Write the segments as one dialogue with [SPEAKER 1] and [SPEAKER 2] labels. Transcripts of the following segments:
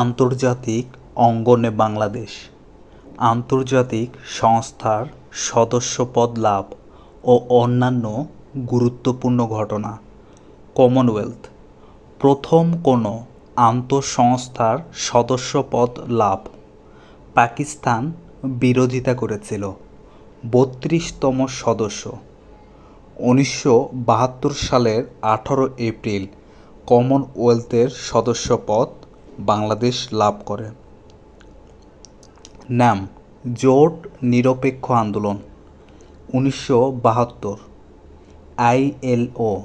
[SPEAKER 1] আন্তর্জাতিক অঙ্গনে বাংলাদেশ। আন্তর্জাতিক সংস্থার সদস্যপদ লাভ ও অন্যান্য গুরুত্বপূর্ণ ঘটনা। কমনওয়েলথ প্রথম কোনো আন্তঃসংস্থার সদস্যপদ লাভ। পাকিস্তান বিরোধিতা করেছিল। বত্রিশতম সদস্য। উনিশশো বাহাত্তর সালের আঠারো এপ্রিল কমনওয়েলথের সদস্যপদ বাংলাদেশ লাভ করে। নাম, জোট নিরপেক্ষ আন্দোলন, উনিশশো বাহাত্তর। আইএলও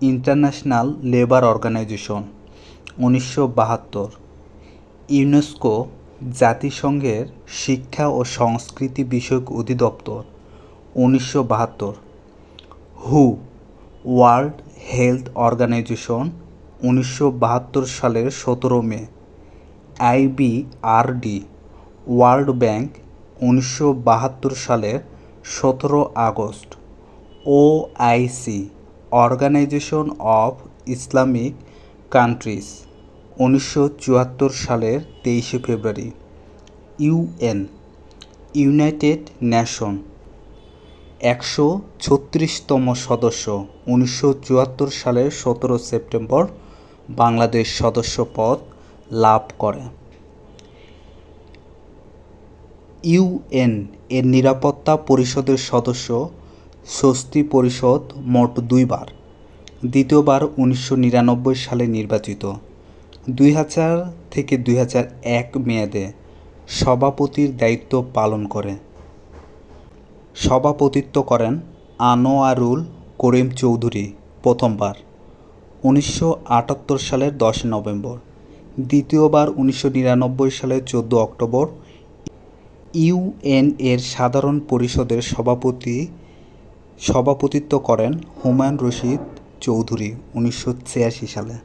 [SPEAKER 1] ইন্টারন্যাশনাল লেবার অর্গানাইজেশন, উনিশশো বাহাত্তর। ইউনেস্কো, জাতিসংঘের শিক্ষা ও সংস্কৃতি বিষয়ক অধিদপ্তর, উনিশশো বাহাত্তর। হু, ওয়ার্ল্ড হেলথ অর্গানাইজেশন উনিশশো বাহাত্তর সালের সতেরো মে। আইবিআরডি ওয়ার্ল্ড ব্যাংক, উনিশশো বাহাত্তর সালের সতেরো August. OIC organisation of Islamic countries, উনিশশো চুয়াত্তর সালের তেইশে ফেব্রুয়ারি। ইউএন ইউনাইটেড নেশন, একশো ছত্রিশতম সদস্য, উনিশশো চুয়াত্তর সালের সতেরো সেপ্টেম্বর। বাংলাদেশ সদস্যপদ লাভ করে। ইউএন এর নিরাপত্তা পরিষদের সদস্য স্বস্তি পরিষদ মোট দুইবার। দ্বিতীয়বার উনিশশো নিরানব্বই সালে নির্বাচিত। দুই হাজার থেকে দুই হাজার এক মেয়াদে সভাপতির দায়িত্ব পালন করে। সভাপতিত্ব করেন আনোয়ারুল করিম চৌধুরী প্রথমবার। উনিশশো আটাত্তর সালের দশ নভেম্বর, দ্বিতীয়বার উনিশশো নিরানব্বই সালের চোদ্দ অক্টোবর ইউএন এর সাধারণ পরিষদের সভাপতি, সভাপতিত্ব করেন হুমায়ুন রশিদ চৌধুরী উনিশশো ছিয়াশি সালে।